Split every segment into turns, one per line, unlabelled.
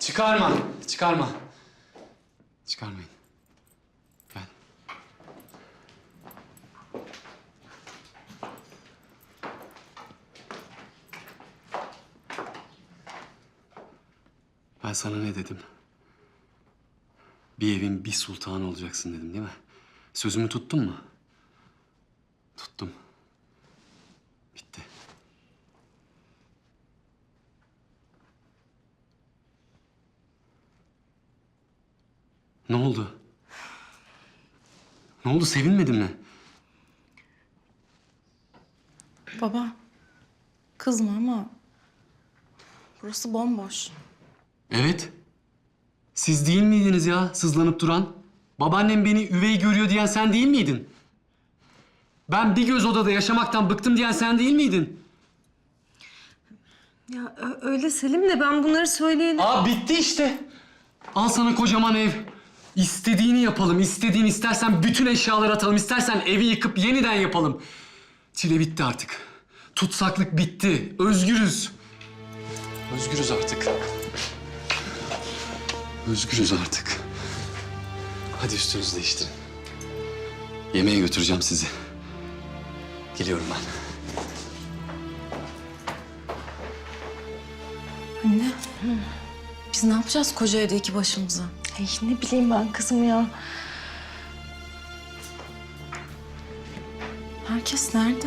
Çıkarma, çıkarma. Çıkarmayın. Gel. Ben sana ne dedim? Bir evin bir sultanı olacaksın dedim değil mi? Sözümü tuttun mu? Tuttum. Bitti. Ne oldu? Ne oldu? Sevinmedin mi?
Baba, kızma ama burası bomboş.
Evet. Siz değil miydiniz ya sızlanıp duran? Babaannem beni üvey görüyor diyen sen değil miydin? Ben bir göz odada yaşamaktan bıktım diyen sen değil miydin?
Ya öyle Selim de ben bunları söyleyelim.
Aa bitti işte. Al sana kocaman ev. İstediğini yapalım. istediğini istersen bütün eşyaları atalım. istersen evi yıkıp yeniden yapalım. Çile bitti artık. Tutsaklık bitti. Özgürüz. Özgürüz artık. Özgürüz artık. Hadi üstünüzü değiştirin. Yemeğe götüreceğim sizi. Geliyorum ben.
Anne, biz ne yapacağız koca evde iki başımıza?
Ay ne bileyim ben kızım ya.
Herkes nerede?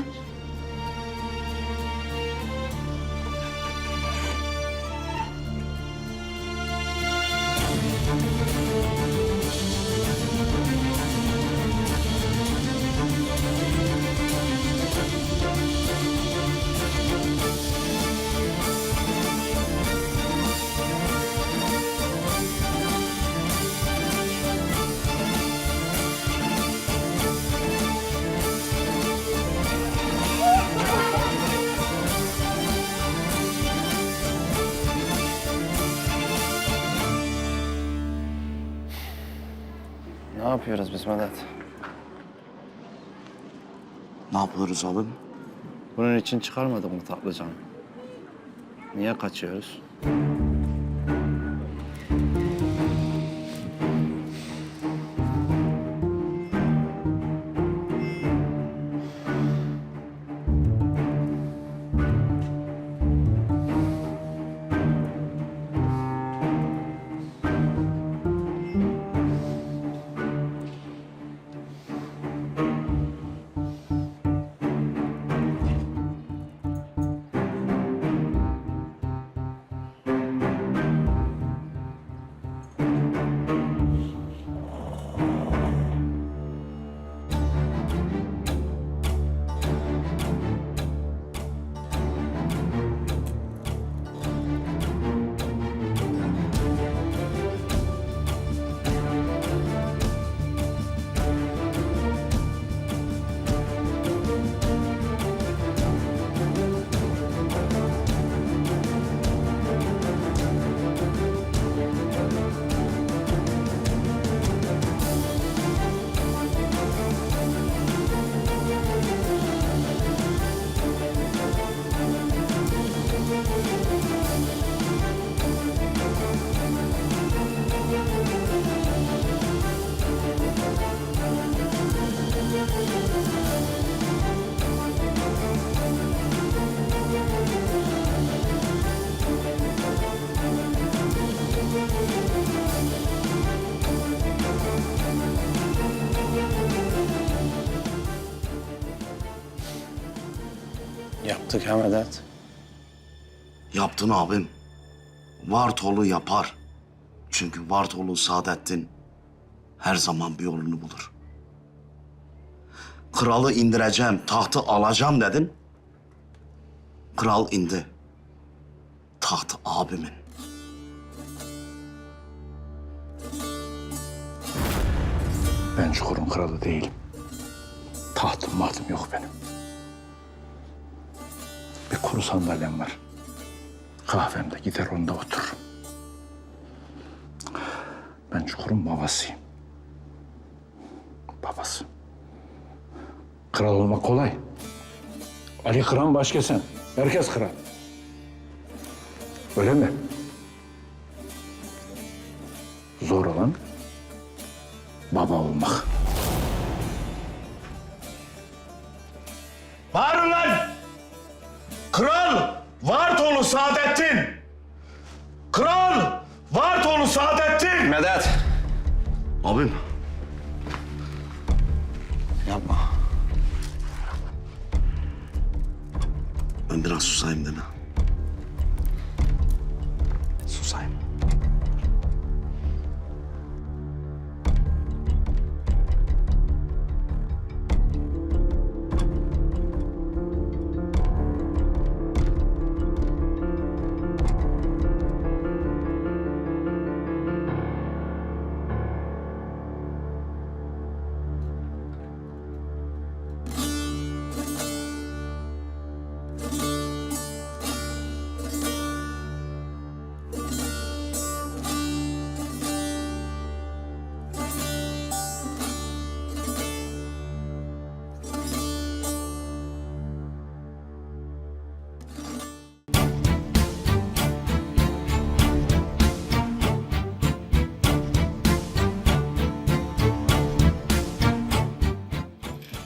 Yapıyoruz biz Medet?
Ne yapıyoruz abim?
Bunun için çıkarmadık mı tatlıcan? Niye kaçıyoruz? Yaptık ha Medet.
Yaptın abim. Vartolu yapar. Çünkü Vartolu Saadettin her zaman bir yolunu bulur. Kralı indireceğim, tahtı alacağım dedin. Kral indi. Taht abimin.
Ben Çukur'un kralı değilim. Tahtım mahtım yok benim. Kuru sandalyem var. Kahvemde gider onda otururum. Ben Çukur'un babasıyım. Babası. Kral olmak kolay. Ali Kıran başka sen. Herkes kral. Öyle mi?
Kral Vartolu Saadettin. Kral Vartolu Saadettin.
Medet.
Abim.
Yapma.
Ben biraz susayım deme.